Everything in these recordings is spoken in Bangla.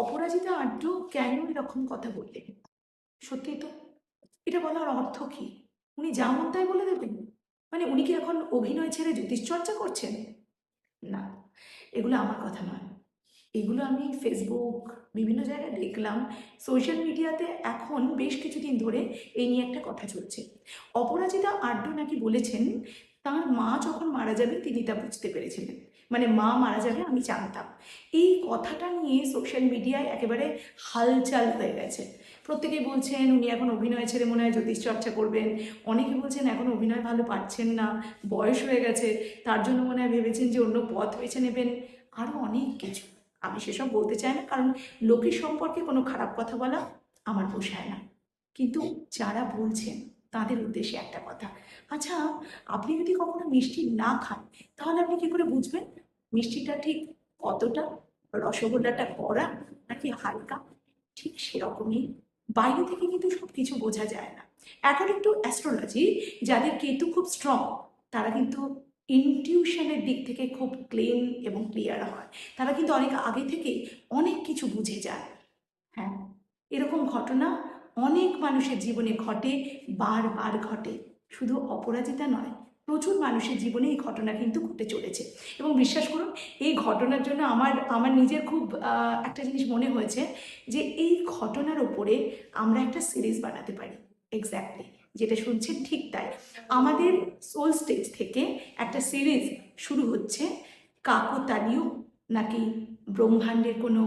অপরাজিতা আড্ড কেন এরকম কথা বললেন? সত্যি তো? এটা বলার অর্থ কি? উনি যা মন তাই বলে দেবেন? মানে উনি কি এখন অভিনয় ছেড়ে জ্যোতিষ চর্চা করছেন? না, এগুলো আমার কথা নয়। এগুলো আমি ফেসবুক বিভিন্ন জায়গায় দেখলাম। সোশ্যাল মিডিয়াতে এখন বেশ কিছুদিন ধরে এই নিয়ে একটা কথা চলছে। অপরাজিতা আড্ড নাকি বলেছেন, তার মা যখন মারা যাবে তিনি তা বুঝতে পেরেছিলেন। মানে মা মারা যাবে, আমি জানতাম। এই কথাটা নিয়ে সোশ্যাল মিডিয়ায় একেবারে হালচাল হয়ে গেছে। প্রত্যেকেই বলছেন, উনি এখন অভিনয় ছেড়ে মনে হয় জ্যোতিষ চর্চা করবেন। অনেকে বলছেন, এখন অভিনয় ভালো পারছেন না, বয়স হয়ে গেছে। তার জন্য মনে হয় ভেবেছেন যে অন্য পথ বেছে নেবেন। আরও অনেক কিছু। আমি সেসব বলতে চাই না, কারণ লোকের সম্পর্কে কোনো খারাপ কথা বলা আমার পোষায় না। কিন্তু যারা বলছেন, তাদের উদ্দেশ্যে একটা কথা। আচ্ছা আপনি যদি কখনো মিষ্টি না খান, তাহলে আপনি কি করে বুঝবেন? মিষ্টিটা ঠিক কতটা, রসগোল্লাটা কড়া নাকি হালকা, ঠিক সেরকমই। বাইরে থেকে কিন্তু সব কিছু বোঝা যায় না। এখন একটু অ্যাস্ট্রোলজি যাদের কেতু খুব স্ট্রং তারা কিন্তু ইনটিউশনের দিক থেকে খুব ক্লিন এবং ক্লিয়ার হয়। তারা কিন্তু অনেক আগে থেকেই অনেক কিছু বুঝে যায়। হ্যাঁ এরকম ঘটনা অনেক মানুষের জীবনে ঘটে, বারবার ঘটে। শুধু অপরাজিতা নয় প্রচুর মানুষের জীবনে এই ঘটনা কিন্তু ঘটে চলেছে। এবং বিশ্বাস করুন, এই ঘটনার জন্য আমার আমার নিজের খুব একটা জিনিস মনে হয়েছে যে এই ঘটনার ওপরে আমরা একটা সিরিজ বানাতে পারি। এক্স্যাক্টলি যেটা শুনছেন ঠিক তাই। আমাদের সোল স্টেজ থেকে একটা সিরিজ শুরু হচ্ছে কাকতালীয় নাকি ব্রহ্মাণ্ডের কোনো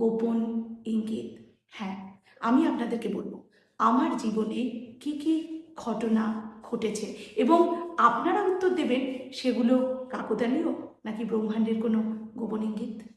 গোপন ইঙ্গিত। হ্যাঁ আমি আপনাদেরকে বলব, আমার জীবনে কি কি ঘটনা ঘটেছে। এবং আপনারা উত্তর দেবেন সেগুলো কাকতালীয় নাকি ব্রহ্মাণ্ডের কোনো গোপন ইঙ্গিত?